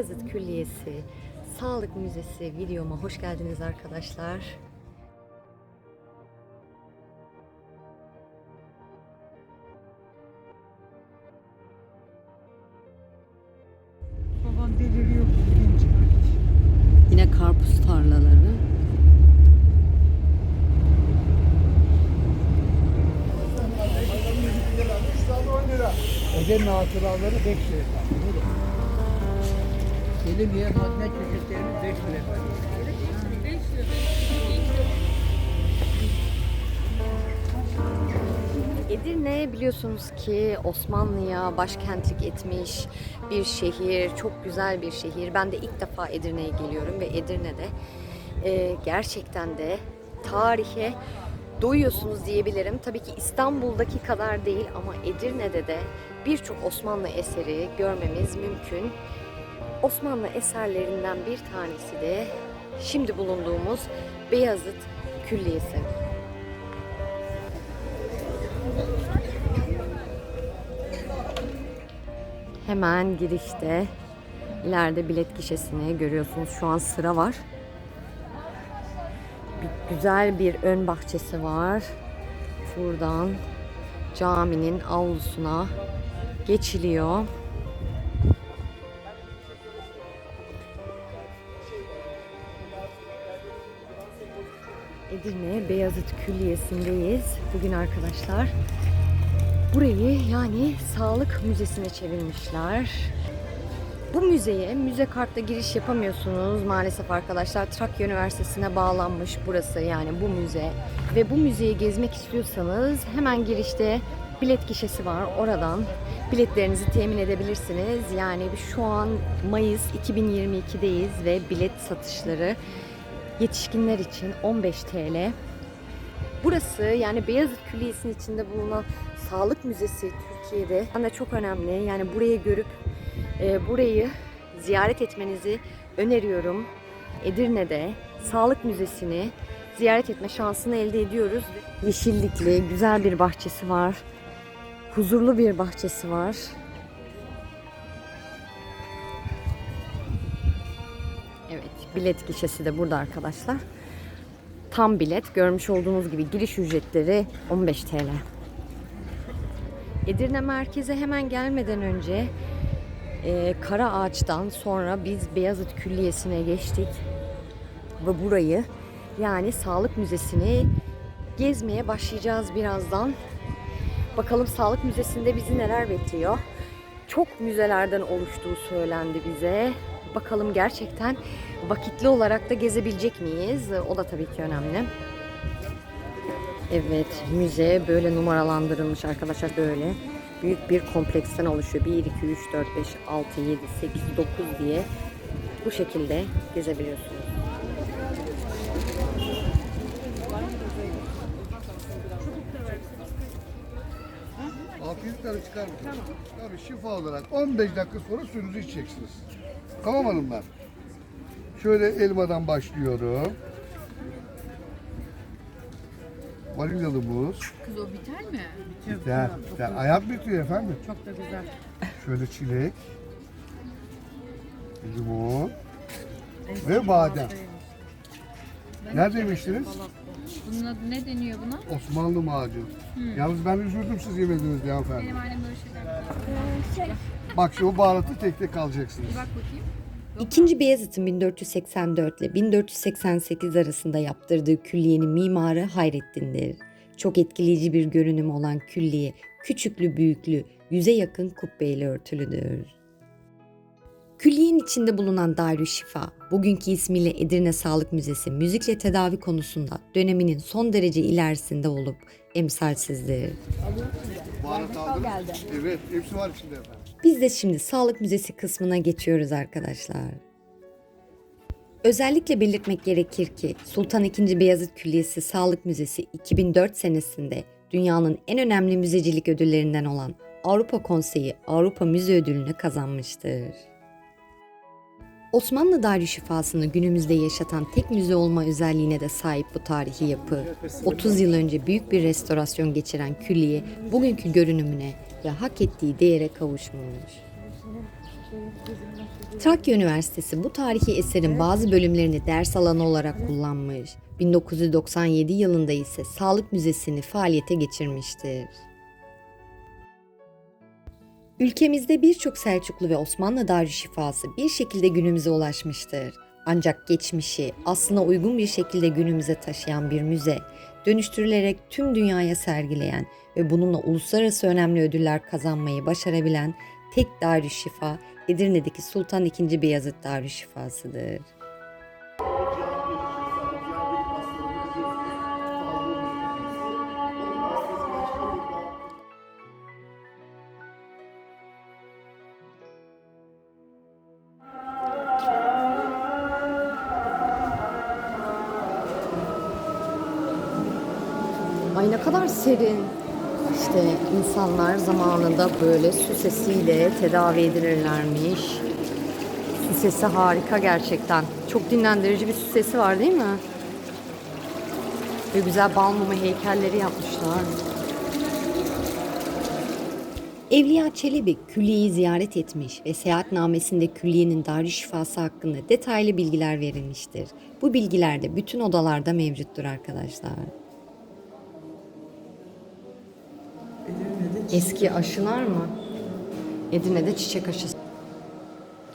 Beyazıt Külliyesi Sağlık Müzesi videoma hoş geldiniz arkadaşlar. Baban deliriyor. Yine karpuz tarlaları. Ege'nin hatıraları 5 Selim yer hazne çeşitlerimiz 5 lira. Edirne biliyorsunuz ki Osmanlı'ya başkentlik etmiş bir şehir, çok güzel bir şehir. Ben de ilk defa Edirne'ye geliyorum ve Edirne'de e, gerçekten de tarihe doyuyorsunuz diyebilirim. Tabii ki İstanbul'daki kadar değil ama Edirne'de de birçok Osmanlı eseri görmemiz mümkün. Osmanlı eserlerinden bir tanesi de şimdi bulunduğumuz Beyazıt Külliyesi. Hemen girişte ileride bilet gişesini görüyorsunuz. Şu an sıra var. Bir, güzel bir ön bahçesi var. Buradan caminin avlusuna geçiliyor. Beyazıt Külliyesi'ndeyiz. Bugün arkadaşlar Burayı yani sağlık müzesine çevirmişler. Bu müzeye müze kartla giriş yapamıyorsunuz maalesef arkadaşlar. Trakya Üniversitesi'ne bağlanmış burası yani bu müze. Ve bu müzeyi gezmek istiyorsanız hemen girişte bilet gişesi var. Oradan biletlerinizi temin edebilirsiniz. Yani şu an Mayıs 2022'deyiz ve bilet satışları yetişkinler için 15 TL. Burası yani Beyazıt Külliyesi'nin içinde bulunan Sağlık Müzesi Türkiye'de de çok önemli. Yani burayı görüp e, burayı ziyaret etmenizi öneriyorum. Edirne'de Sağlık Müzesi'ni ziyaret etme şansını elde ediyoruz. Yeşillikli, güzel bir bahçesi var. Huzurlu bir bahçesi var. Evet, bilet gişesi de burada arkadaşlar. Tam bilet görmüş olduğunuz gibi giriş ücretleri 15 TL. Edirne merkeze hemen gelmeden önce e, Kara Ağaç'tan sonra biz Beyazıt Külliyesi'ne geçtik ve burayı yani Sağlık Müzesi'ni gezmeye başlayacağız birazdan. Bakalım Sağlık Müzesi'nde bizi neler bekliyor. Çok müzelerden oluştuğu söylendi bize. Bakalım gerçekten vakitli olarak da gezebilecek miyiz? O da tabii ki önemli. Evet, müze böyle numaralandırılmış arkadaşlar böyle. Büyük bir kompleksten oluşuyor. 1, 2, 3, 4, 5, 6, 7, 8, 9 diye bu şekilde gezebiliyorsunuz. Tane çıkar mı? Tabii şifa olarak 15 dakika sonra suyunuzu içeceksiniz. Tamam hanımlar. Şöyle elmadan başlıyorum. Vanilyalı muz. Kız o biter mi? Biter, biter. Ayak bitiyor efendim. Çok da güzel. Şöyle çilek. Limon. Ve badem. Nerede yemiştiniz? Bunun adı ne deniyor buna? Osmanlı macun. Yalnız ben üzüldüm siz yemediniz diye hanımefendi. Benim annem böyle şeyler. Bak şimdi o baharatı tek tek alacaksınız. Bak bakayım. İkinci Beyazıt'ın 1484 ile 1488 arasında yaptırdığı külliyenin mimarı Hayrettin'dir. Çok etkileyici bir görünüm olan külliye küçüklü büyüklü yüze yakın kubbeyle örtülüdür. Külliyenin içinde bulunan Darüşşifa, bugünkü ismiyle Edirne Sağlık Müzesi müzikle tedavi konusunda döneminin son derece ilerisinde olup emsalsizdir. Baharat aldınız. Evet, hepsi var içinde efendim. Biz de şimdi Sağlık Müzesi kısmına geçiyoruz arkadaşlar. Özellikle belirtmek gerekir ki Sultan II. Beyazıt Külliyesi Sağlık Müzesi 2004 senesinde dünyanın en önemli müzecilik ödüllerinden olan Avrupa Konseyi Avrupa Müze Ödülünü kazanmıştır. Osmanlı Darüşşifası'nı günümüzde yaşatan tek müze olma özelliğine de sahip bu tarihi yapı, 30 yıl önce büyük bir restorasyon geçiren külliye bugünkü görünümüne ve hak ettiği değere kavuşmuş. Trakya Üniversitesi bu tarihi eserin bazı bölümlerini ders alanı olarak kullanmış. 1997 yılında ise Sağlık Müzesi'ni faaliyete geçirmiştir. Ülkemizde birçok Selçuklu ve Osmanlı Darüşşifası bir şekilde günümüze ulaşmıştır. Ancak geçmişi aslına uygun bir şekilde günümüze taşıyan bir müze, dönüştürülerek tüm dünyaya sergileyen ve bununla uluslararası önemli ödüller kazanmayı başarabilen tek Darüşşifa Edirne'deki Sultan II. Beyazıt Darüşşifası'dır. İnsanlar zamanında böyle su sesiyle tedavi edilirlermiş. Su sesi harika gerçekten. Çok dinlendirici bir su sesi var değil mi? Ve güzel bal mumu heykelleri yapmışlar. Evliya Çelebi külliyeyi ziyaret etmiş ve seyahatnamesinde külliyenin Darüşşifası hakkında detaylı bilgiler verilmiştir. Bu bilgiler de bütün odalarda mevcuttur arkadaşlar. Eski aşılar mı? Edirne'de çiçek aşısı.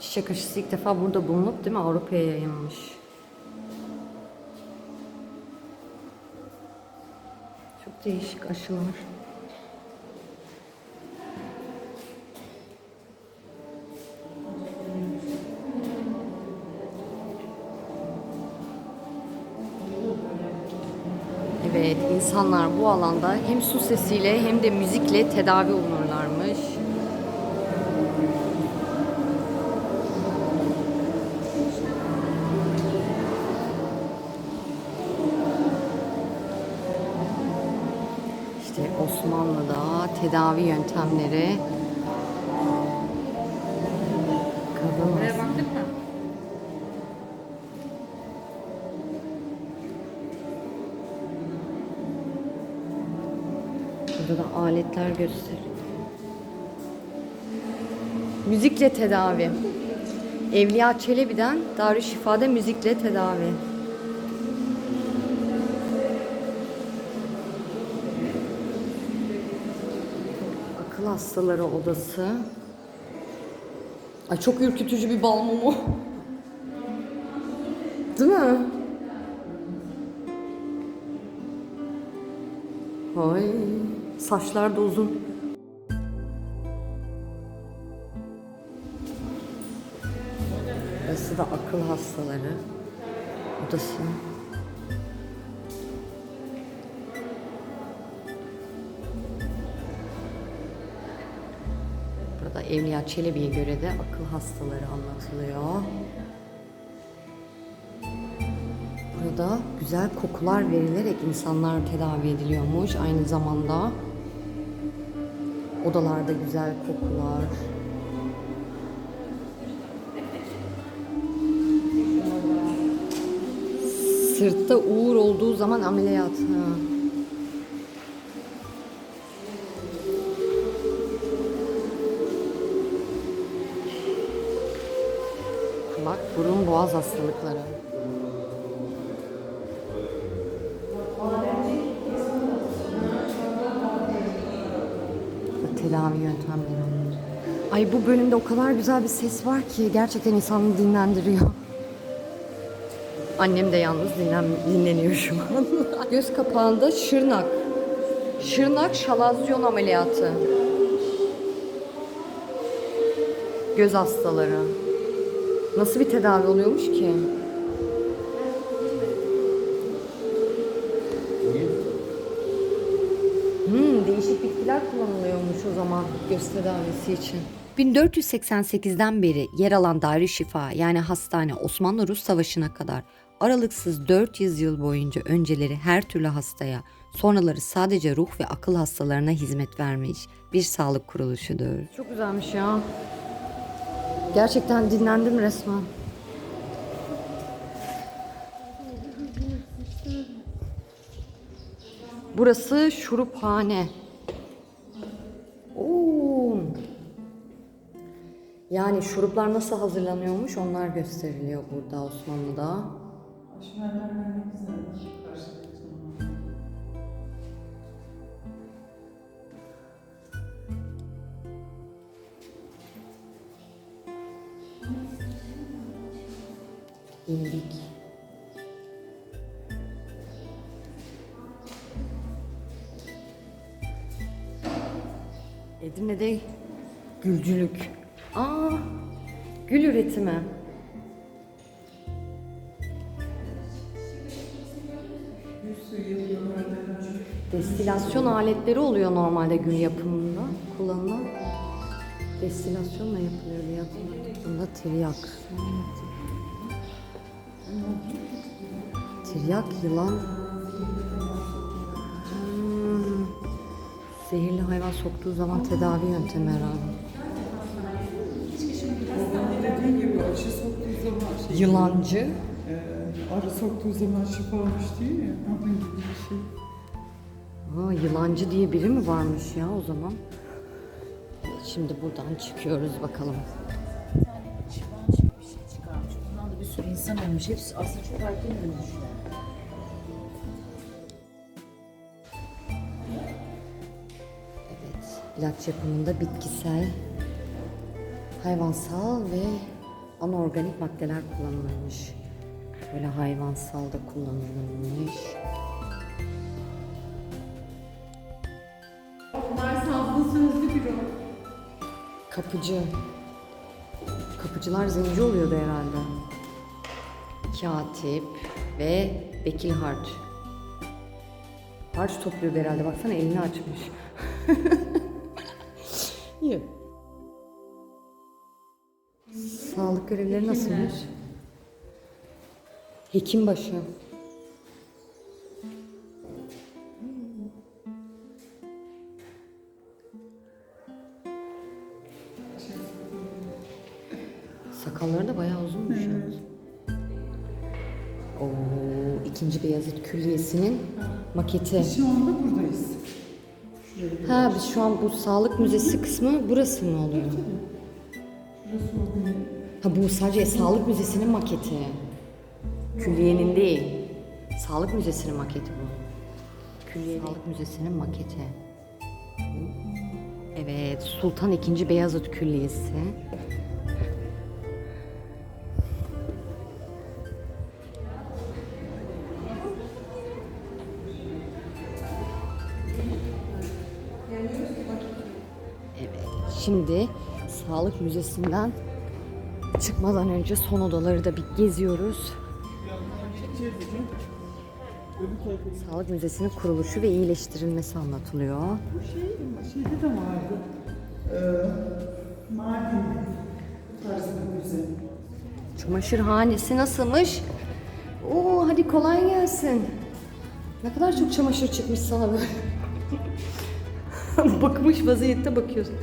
Çiçek aşısı ilk defa burada bulunup değil mi Avrupa'ya yayılmış. Çok değişik aşılar. İnsanlar bu alanda hem su sesiyle hem de müzikle tedavi olunurlarmış. İşte Osmanlı'da tedavi yöntemleri kadın aletler gösteriyor. Müzikle tedavi. Evliya Çelebi'den Darüşşifa'da müzikle tedavi. Akıl hastaları odası. Ay çok ürkütücü bir bal mumu. Değil mi? Ay, saçlar da uzun. Burası da akıl hastaları odası. Burada Evliya Çelebi'ye göre de akıl hastaları anlatılıyor. Burada güzel kokular verilerek insanlar tedavi ediliyormuş. Aynı zamanda odalarda güzel kokular. Sırtta uğur olduğu zaman ameliyat. Ha. Kulak, burun, boğaz hastalıkları. Yöntemleri. Ay bu bölümde o kadar güzel bir ses var ki gerçekten insanı dinlendiriyor. Annem de yalnız dinlen, dinleniyor şu an. Göz kapağında şırnak. Şırnak şalazyon ameliyatı. Göz hastaları. Nasıl bir tedavi oluyormuş ki? Kullanılıyormuş o zaman göz tedavisi için. 1488'den beri yer alan Darüşşifa yani hastane Osmanlı-Rus Savaşı'na kadar aralıksız 400 yıl boyunca önceleri her türlü hastaya, sonraları sadece ruh ve akıl hastalarına hizmet vermiş bir sağlık kuruluşudur. Çok güzelmiş ya. Gerçekten dinlendim resmen. Burası şuruphane. Yani şuruplar nasıl hazırlanıyormuş onlar gösteriliyor burada Osmanlı'da. İmbik. Edirne'de gülcülük. Aa, gül üretimi. Destilasyon aletleri oluyor normalde gül yapımında kullanılan. Destilasyonla yapılıyor diye. Bunda tiryak. Tiryak yılan. Hmm. Zehirli hayvan soktuğu zaman tedavi yöntemi herhalde. Dediğin gibi aşı soktuğu zaman şey, Yılancı. e, arı soktuğu zaman şifamış diyor ya. Onun gibi bir şey. Aa, yılancı diye biri mi varmış ya o zaman? Şimdi buradan çıkıyoruz bakalım. Şivan çık bir şey çıkarmış. Bundan da bir sürü insan ölmüş. Hepsi aslında çok erken ölmüşler. Evet, ilaç yapımında bitkisel, hayvansal ve anorganik maddeler kullanılmış. Böyle hayvansal da kullanılmış. Kapıcı. Kapıcılar zenci oluyordu herhalde. Katip ve vekil harç. Harç topluyordu herhalde. Baksana elini açmış. Sağlık görevleri nasılmış? Hekimbaşı. Sakalları da bayağı uzunmuş yalnız. Oo, ikinci Beyazıt Külliyesi'nin maketi. Şu anda buradayız. Ha biz şu an bu sağlık müzesi kısmı burası mı oluyor? Burası. Ha bu sadece sağlık müzesinin maketi. Külliyenin değil. Sağlık müzesinin maketi bu. Külliye Sağlık Müzesi'nin maketi. Evet, Sultan II. Beyazıt Külliyesi. Evet, şimdi Sağlık Müzesi'nden çıkmadan önce son odaları da bir geziyoruz. Sağlık Müzesi'nin kuruluşu ve iyileştirilmesi anlatılıyor. Şey, şeyde de vardı. Ee, Mardin tarzında müze. Çamaşırhanesi nasılmış? Oo hadi kolay gelsin. Ne kadar çok çamaşır çıkmış sana böyle. Bakmış vaziyette bakıyorsun.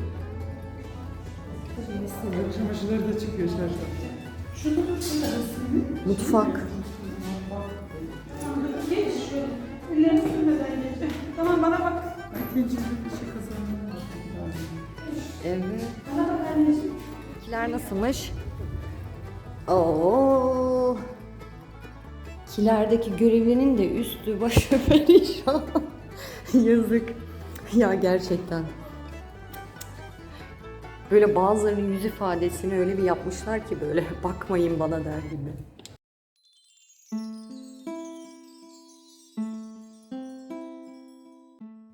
Çamaşırları da çıkıyor şarjda. Şurada da şurada resmi. Mutfak. İkinci bir şey kazanmak lazım. Evet. Kiler nasılmış? Oo. Kilerdeki görevlinin de üstü başı perişan. Yazık. Ya gerçekten. Böyle bazılarının yüz ifadesini öyle bir yapmışlar ki böyle bakmayın bana der gibi.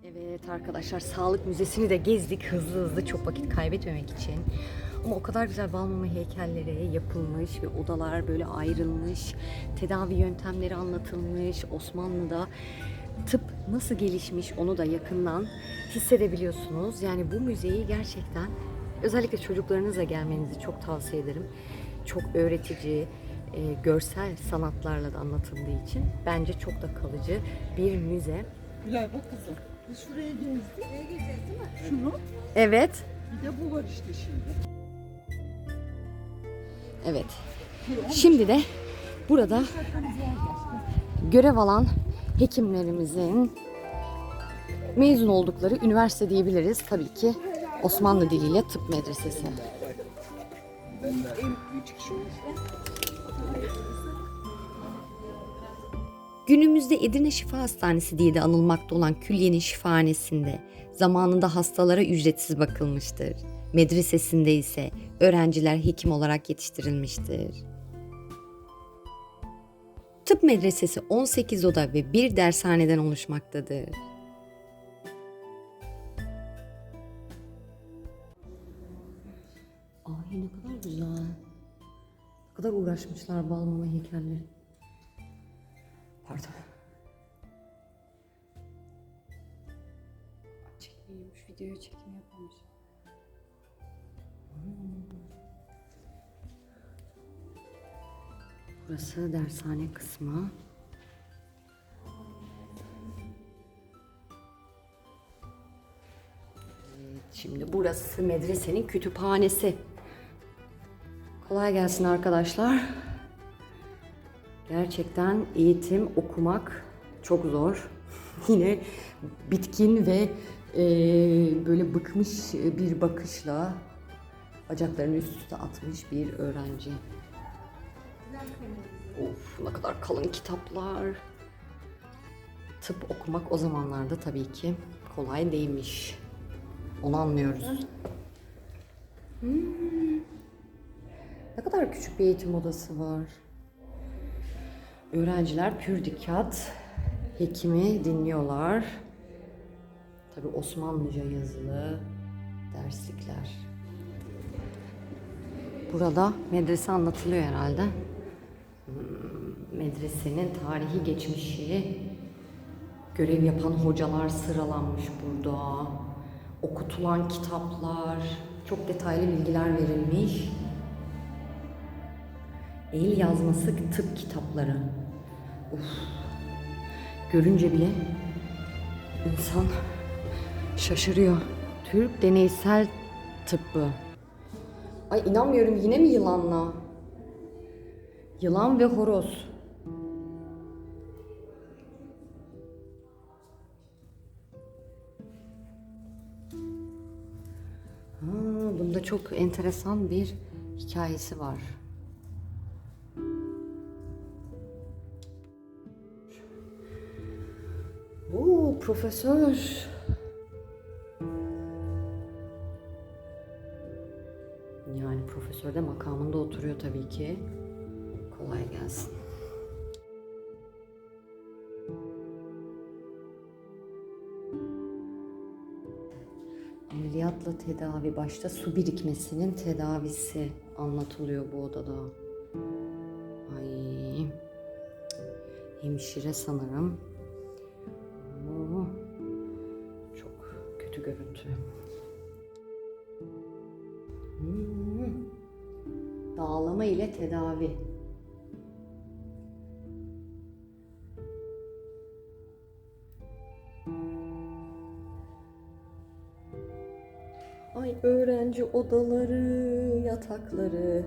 Evet arkadaşlar Sağlık Müzesi'ni de gezdik hızlı hızlı çok vakit kaybetmemek için. Ama o kadar güzel Balmumu heykelleri yapılmış ve odalar böyle ayrılmış. Tedavi yöntemleri anlatılmış. Osmanlı'da tıp nasıl gelişmiş onu da yakından hissedebiliyorsunuz. Yani bu müzeyi gerçekten özellikle çocuklarınızla gelmenizi çok tavsiye ederim. Çok öğretici, e, görsel sanatlarla da anlatıldığı için bence çok da kalıcı bir müze. Bilal bak kızım. Biz şuraya gezdik. Şuraya gezeceğiz değil mi? Şunu. Evet, Bir de bu var işte şimdi. Evet. Şimdi de burada görev alan hekimlerimizin mezun oldukları üniversite diyebiliriz. Tabii ki Osmanlı diliyle tıp medresesi. Günümüzde Edirne Şifa Hastanesi diye de anılmakta olan külliyenin şifahanesinde zamanında hastalara ücretsiz bakılmıştır. Medresesinde ise öğrenciler hekim olarak yetiştirilmiştir. Tıp medresesi 18 oda ve bir dershaneden oluşmaktadır. Kadar uğraşmışlar bal mama heykelleri. Pardon. Çekmiyormuş, videoya çekim yapmamış. Burası dershane kısmı. Evet, şimdi burası medresenin kütüphanesi. Kolay gelsin arkadaşlar. Gerçekten eğitim, okumak çok zor. Yine bitkin ve e, böyle bıkmış bir bakışla bacaklarını üst üste atmış bir öğrenci. Of ne kadar kalın kitaplar. Tıp okumak o zamanlarda tabii ki kolay değilmiş. Onu anlıyoruz. Hmm. Ne kadar küçük bir eğitim odası var. Öğrenciler pür dikkat hekimi dinliyorlar. Tabii Osmanlıca yazılı derslikler. Burada medrese anlatılıyor herhalde. Medresenin tarihi geçmişi, görev yapan hocalar sıralanmış burada. Okutulan kitaplar, çok detaylı bilgiler verilmiş. El yazması tıp kitapları. Uf. Görünce bile insan şaşırıyor. Türk deneysel tıbbı. Ay inanmıyorum yine mi yılanla? Yılan ve horoz. Ha, bunda çok enteresan bir hikayesi var. Profesör. Yani profesör de makamında oturuyor tabii ki. Kolay gelsin. Ameliyatla tedavi, başta su birikmesinin tedavisi anlatılıyor bu odada. Ay, hemşire sanırım. Tedavi. Ay öğrenci odaları, yatakları.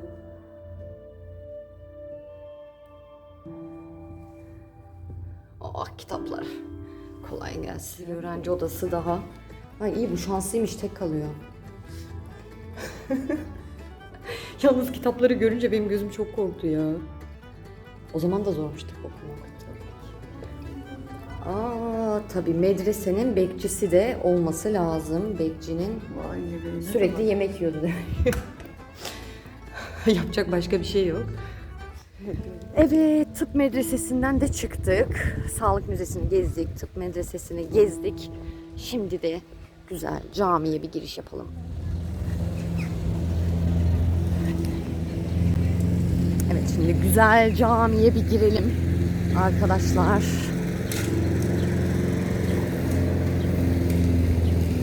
Ah kitaplar. Kolay gelsin. Öğrenci odası daha. Ay iyi bu şanslıymış tek kalıyor. Yalnız kitapları görünce benim gözüm çok korktu ya. O zaman da zormuş tıp okumak. Aa tabii medresenin bekçisi de olması lazım. Bekçinin sürekli yemek yiyordu demek. Yapacak başka bir şey yok. Evet, tıp medresesinden de çıktık. Sağlık müzesini gezdik, tıp medresesini gezdik. Şimdi de güzel camiye bir giriş yapalım. Evet, şimdi güzel camiye bir girelim arkadaşlar.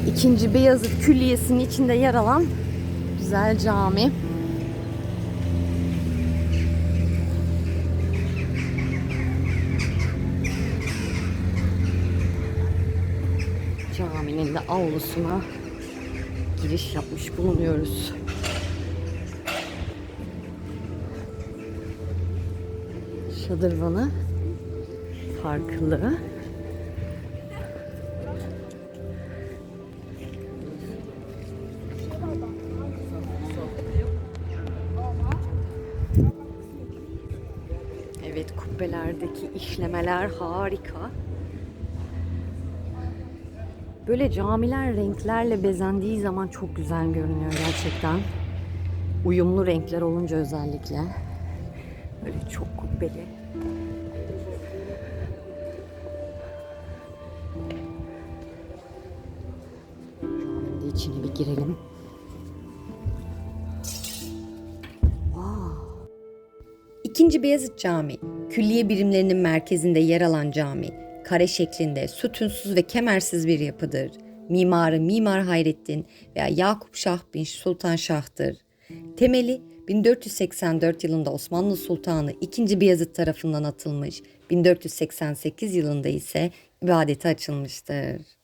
İkinci Beyazıt Külliyesi'nin içinde yer alan güzel cami. Caminin de avlusuna giriş yapmış bulunuyoruz. şadırvanı farkında. Evet kubbelerdeki işlemeler harika. Böyle camiler renklerle bezendiği zaman çok güzel görünüyor gerçekten. Uyumlu renkler olunca özellikle. Böyle çok kubbeli girelim. İkinci Beyazıt Camii, külliye birimlerinin merkezinde yer alan cami, kare şeklinde sütunsuz ve kemersiz bir yapıdır. Mimarı Mimar Hayrettin veya Yakup Şah bin Sultan Şah'tır. Temeli 1484 yılında Osmanlı Sultanı II. Beyazıt tarafından atılmış, 1488 yılında ise ibadete açılmıştır.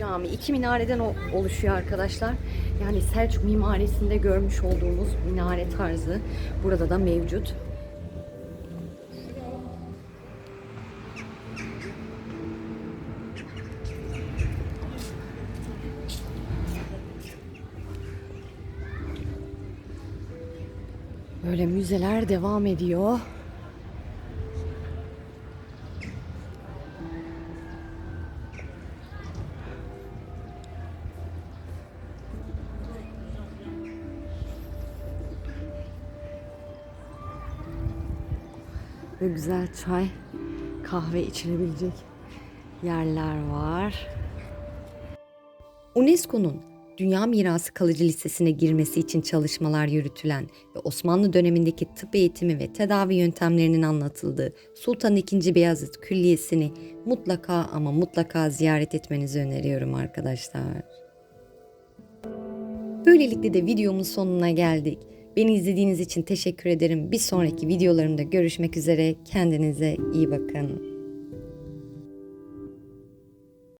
Camii iki minareden oluşuyor arkadaşlar. Yani Selçuk mimarisinde görmüş olduğumuz minare tarzı burada da mevcut. Böyle müzeler devam ediyor. Ve güzel çay, kahve içilebilecek yerler var. UNESCO'nun Dünya Mirası Kalıcı Listesi'ne girmesi için çalışmalar yürütülen ve Osmanlı dönemindeki tıp eğitimi ve tedavi yöntemlerinin anlatıldığı Sultan II. Beyazıt Külliyesi'ni mutlaka ama mutlaka ziyaret etmenizi öneriyorum arkadaşlar. Böylelikle de videomun sonuna geldik. Beni izlediğiniz için teşekkür ederim. Bir sonraki videolarımda görüşmek üzere. Kendinize iyi bakın.